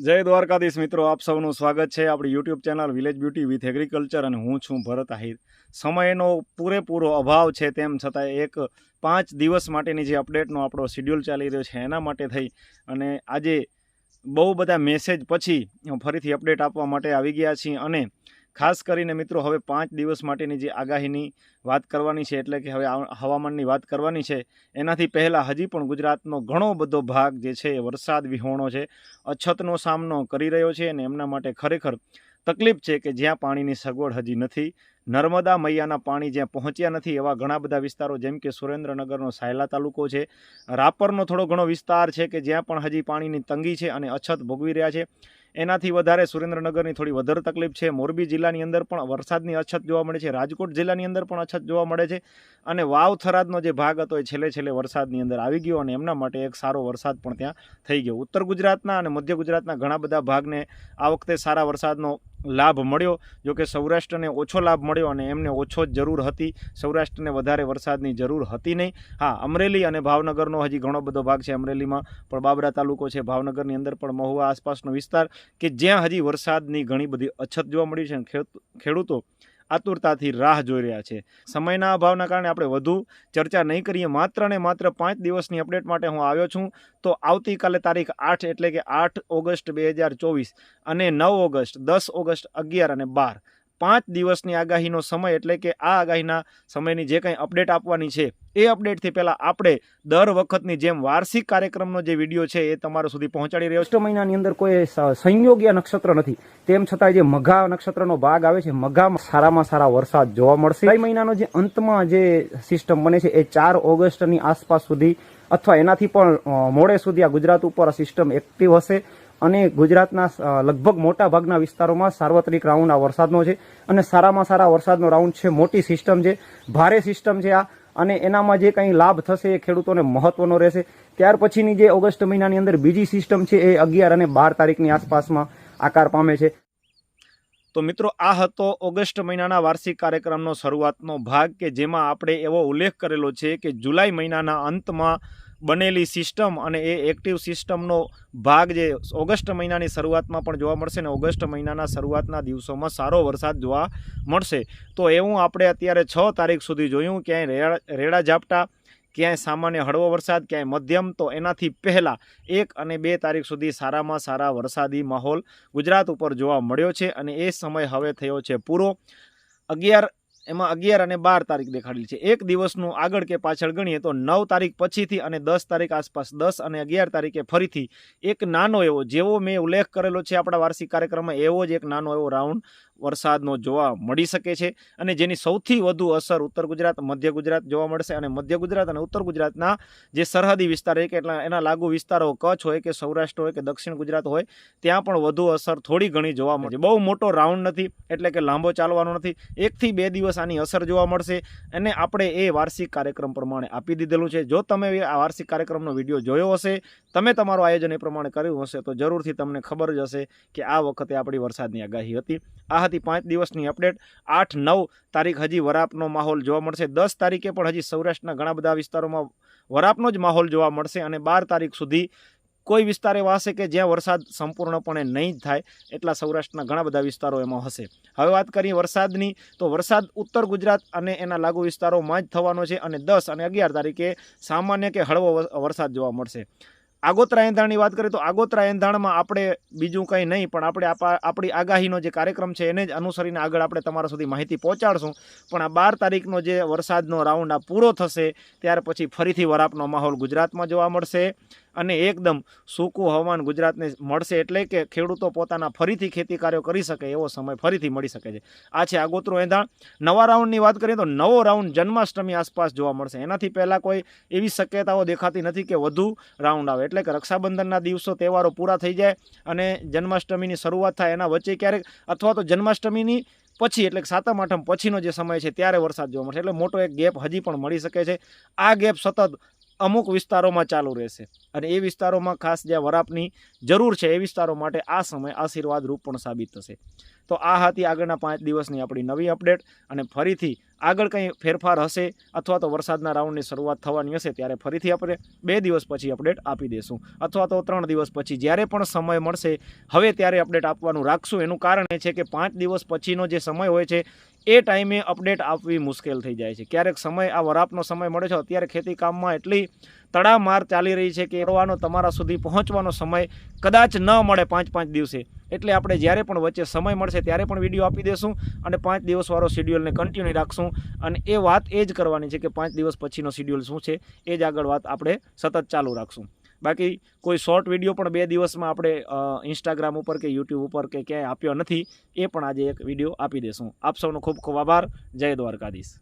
જય દ્વારકાધીશ મિત્રો, આપ સૌનું સ્વાગત છે આપણી YouTube channel village beauty with agriculture અને હું છું ભરત આહિર. સમયનો પૂરેપૂરો અભાવ છે તેમ છતાં એક પાંચ દિવસ માટેની જે અપડેટનો આપણો શિડ્યુલ ચાલી રહ્યો છે એના માટે થઈ અને આજે બહુ બધા મેસેજ પછી ફરીથી અપડેટ આપવા માટે આવી ગયા છીએ અને ખાસ કરીને મિત્રો હવે પાંચ દિવસ માટેની જે આગાહીની વાત કરવાની છે, એટલે કે હવે હવામાનની વાત કરવાની છે, એનાથી પહેલાં હજી પણ ગુજરાતનો ઘણો બધો ભાગ જે છે એ વરસાદ વિહોણો છે, અછતનો સામનો કરી રહ્યો છે અને એમના માટે ખરેખર તકલીફ છે કે જ્યાં પાણીની સગવડ હજી નથી, નર્મદા મૈયાના પાણી જ્યાં પહોંચ્યા નથી એવા ઘણા બધા વિસ્તારો, જેમ કે સુરેન્દ્રનગરનો સાયલા તાલુકો છે, રાપરનો થોડો ઘણો વિસ્તાર છે કે જ્યાં પણ હજી પાણીની તંગી છે અને અછત ભોગવી રહ્યા છે એનાથી વધારે સુરેન્દ્રનગરની થોડી વધારે તકલીફ છે. મોરબી જિલ્લાની અંદર પણ વરસાદની અછત જોવા મળે છે. રાજકોટ જિલ્લાની અંદર પણ અછત જોવા મળે છે અને વાવ થરાદનો જે ભાગ હતો એ છેલ્લે છેલ્લે વરસાદની અંદર આવી ગયો અને એમના માટે એક સારો વરસાદ પણ ત્યાં થઈ ગયો. ઉત્તર ગુજરાતના અને મધ્ય ગુજરાતના ઘણા બધા ભાગને આ વખતે સારા વરસાદનો લાભ મળ્યો. જોકે સૌરાષ્ટ્રને ઓછો લાભ મળ્યો અને એમને ઓછો જ જરૂર હતી. સૌરાષ્ટ્રને વધારે વરસાદની જરૂર હતી નહીં. હા, અમરેલી અને ભાવનગરનો હજી ઘણો બધો ભાગ છે અમરેલીમાં. પણ બાબરા તાલુકો છે. ભાવનગરની અંદર પણ મહુવા આસપાસનો વિસ્તાર કે જ્યાં હજી વરસાદની ઘણી બધી અછત જોવા મળી છે. ખેડૂતો આતુરતાથી રાહ જોઈ રહ્યા છે. સમયના અભાવના કારણે આપણે વધુ ચર્ચા નહીં કરીએ. માત્ર ને માત્ર પાંચ દિવસની અપડેટ માટે હું આવ્યો છું. તો આવતીકાલે તારીખ આઠ એટલે કે આઠ ઓગસ્ટ બે હજાર ચોવીસ અને નવ ઓગસ્ટ દસ ઓગસ્ટ અગિયાર અને બાર. પાંચ દિવસની આગાહીનો સમય એટલે કે આ આગાહીના સમયની જે કંઈ અપડેટ આપવાની છે, એ અપડેટથી પહેલાં આપણે દર વખતની જેમ વાર્ષિક કાર્યક્રમનો જે વીડિયો છે એ તમારા સુધી પહોંચાડી રહ્યો છે. મહિનાની અંદર કોઈ સંયોગીય નક્ષત્ર નથી. તેમ છતાં જે મઘા નક્ષત્રનો ભાગ આવે છે, મઘામાં સારામાં સારા વરસાદ જોવા મળશે. જુલાઈ મહિનાનો જે અંતમાં જે સિસ્ટમ બને છે, એ ચાર ઓગસ્ટની આસપાસ સુધી અથવા એનાથી પણ મોડે સુધી આ ગુજરાત ઉપર આ સિસ્ટમ એક્ટિવ હશે. અને ગુજરાતના લગભગ મોટા ભાગના વિસ્તારોમાં સાર્વત્રિક રાઉન્ડ આ વરસાદનો છે અને સારામાં સારા વરસાદનો રાઉન્ડ છે, મોટી સિસ્ટમ છે, ભારે સિસ્ટમ છે આ. અને એનામાં જે કંઈ લાભ થશે એ ખેડૂતોને મહત્વનો રહેશે. ત્યાર પછીની જે ઓગસ્ટ મહિનાની અંદર બીજી સિસ્ટમ છે એ અગિયાર અને બાર તારીખની આસપાસમાં આકાર પામે છે. તો મિત્રો, આ હતો ઓગસ્ટ મહિનાના વાર્ષિક કાર્યક્રમનો શરૂઆતનો ભાગ કે જેમાં આપણે એવો ઉલ્લેખ કરેલો છે કે જુલાઈ મહિનાના અંતમાં બનેલી સિસ્ટમ અને એ એક્ટિવ સિસ્ટમનો ભાગ જે ઓગસ્ટ મહિનાની શરૂઆતમાં પણ જોવા મળશે ને ઓગસ્ટ મહિનાના શરૂઆતના દિવસોમાં સારો વરસાદ જોવા મળશે. તો એવું આપણે અત્યારે છ તારીખ સુધી જોયું, ક્યાંય રેડા ઝાપટા, ક્યાંય સામાન્ય હળવો વરસાદ, ક્યાંય મધ્યમ, તો એનાથી પહેલાં એક અને બે તારીખ સુધી સારામાં સારા વરસાદી માહોલ ગુજરાત ઉપર જોવા મળ્યો છે અને એ સમય હવે થયો છે પૂરો. અગિયાર એમાં અગિયાર અને બાર તારીખ દેખાડેલી છે. એક દિવસનું આગળ કે પાછળ ગણીએ તો નવ તારીખ પછીથી અને દસ તારીખ આસપાસ, દસ અને અગિયાર તારીખે ફરીથી એક નાનો એવો, જેવો મેં ઉલ્લેખ કરેલો છે આપણા વાર્ષિક કાર્યક્રમમાં, એવો જ એક નાનો એવો રાઉન્ડ વરસાદનો જોવા મળી શકે છે અને જેની સૌથી વધુ અસર ઉત્તર ગુજરાત, મધ્ય ગુજરાત જોવા મળશે અને મધ્ય ગુજરાત અને ઉત્તર ગુજરાતના જે સરહદી વિસ્તાર હોય કે એટલા એના લાગુ વિસ્તારો કચ્છ હોય કે સૌરાષ્ટ્ર હોય કે દક્ષિણ ગુજરાત હોય, ત્યાં પણ વધુ અસર થોડી ઘણી જોવા મળે છે. બહુ મોટો રાઉન્ડ નથી એટલે કે લાંબો ચાલવાનો નથી. એકથી બે દિવસ આની અસર જોવા મળશે અને આપણે એ વાર્ષિક કાર્યક્રમ પ્રમાણે આપી દીધેલું છે. જો તમે આ વાર્ષિક કાર્યક્રમનો વીડિયો જોયો હશે, તમે તમારું આયોજન એ પ્રમાણે કર્યું હશે, તો જરૂરથી તમને ખબર જ હશે કે આ વખતે આપણી વરસાદની આગાહી હતી. આ હતી પાંચ દિવસની અપડેટ. આઠ નવ તારીખ હજી વરાપનો માહોલ જોવા મળશે. દસ તારીખે પણ હજી સૌરાષ્ટ્રના ઘણા બધા વિસ્તારોમાં વરાપનો જ માહોલ જોવા મળશે અને બાર તારીખ સુધી કોઈ વિસ્તાર એવા હશે કે જ્યાં વરસાદ સંપૂર્ણપણે નહીં થાય એટલા સૌરાષ્ટ્રના ઘણા બધા વિસ્તારો એમાં હશે. હવે વાત કરીએ વરસાદની, તો વરસાદ ઉત્તર ગુજરાત અને એના લાગુ વિસ્તારોમાં જ થવાનો છે અને દસ અને અગિયાર તારીખે સામાન્ય કે હળવો વરસાદ જોવા મળશે. આગોતરા એંધાણની વાત કરીએ તો આગોતરા એંધાણમાં આપણે બીજું કંઈ નહીં, પણ આપણે આપા- આપણી આગાહીનો જે કાર્યક્રમ છે એને જ અનુસરીને આગળ આપણે તમારા સુધી માહિતી પહોંચાડશું. પણ આ બાર તારીખનો જે વરસાદનો રાઉન્ડ આ પૂરો થશે, ત્યાર પછી ફરીથી વરાપનો માહોલ ગુજરાતમાં જોવા મળશે. અને એકદમ સૂકું હવામાન ગુજરાતને મળશે એટલે કે ખેડૂતો પોતાના ફરીથી ખેતી કાર્યો કરી શકે એવો સમય ફરીથી મળી શકે છે. આ છે આગોતરું એંધાણ. નવા રાઉન્ડની વાત કરીએ તો નવો રાઉન્ડ જન્માષ્ટમી આસપાસ જોવા મળશે. એનાથી પહેલાં કોઈ એવી શક્યતાઓ દેખાતી નથી કે વધુ રાઉન્ડ આવે. એટલે કે રક્ષાબંધનના દિવસો, તહેવારો પૂરા થઈ જાય અને જન્માષ્ટમીની શરૂઆત થાય એના વચ્ચે ક્યારેક અથવા તો જન્માષ્ટમીની પછી એટલે સાતમ, આઠમ પછીનો જે સમય છે ત્યારે વરસાદ જોવા મળશે. એટલે મોટો એક ગેપ હજી પણ મળી શકે છે. આ ગેપ સતત અમુક વિસ્તારોમાં ચાલુ રહેશે. અને એ વિસ્તારોમાં ખાસ જ્યાં વરાપની જરૂર છે એ વિસ્તારો માટે આ સમય આશીર્વાદ રૂપ પણ સાબિત થશે. તો આ હતી આગળના પાંચ દિવસની આપણી નવી અપડેટ અને ફરીથી આગળ કંઈ ફેરફાર હશે અથવા તો વરસાદના રાઉન્ડની શરૂઆત થવાની હશે ત્યારે ફરીથી આપણે બે દિવસ પછી અપડેટ આપી દઈશું અથવા તો ત્રણ દિવસ પછી જ્યારે પણ સમય મળશે, હવે ત્યારે અપડેટ આપવાનું રાખશું. એનું કારણ એ છે કે પાંચ દિવસ પછીનો જે સમય હોય છે, એ ટાઈમે અપડેટ આપવી મુશ્કેલ થઈ જાય છે. ક્યારેક સમય, આ વરાપનો સમય મળે છે, અત્યારે ખેતી કામમાં એટલી તડામાર ચાલી રહી છે કે એવાનો તમારા સુધી પહોંચવાનો સમય કદાચ ન મળે પાંચ પાંચ દિવસે. એટલે આપણે જ્યારે પણ વચ્ચે સમય મળશે ત્યારે પણ વીડિયો આપી દેશું અને પાંચ દિવસવાળો શિડ્યુલને કન્ટિન્યુ રાખશું. અને એ વાત એ જ કરવાની છે કે પાંચ દિવસ પછીનો શિડ્યુલ શું છે, એ જ આગળ વાત આપણે સતત ચાલુ રાખશું. બાકી કોઈ શોર્ટ વીડિયો પણ બે દિવસમાં આપણે ઇન્સ્ટાગ્રામ ઉપર કે યુટ્યુબ ઉપર કે ક્યાંય આપ્યો નથી, એ પણ આજે એક વીડિયો આપી દેશું. આપ સૌનો ખૂબ ખૂબ આભાર. જય દ્વારકાધીશ.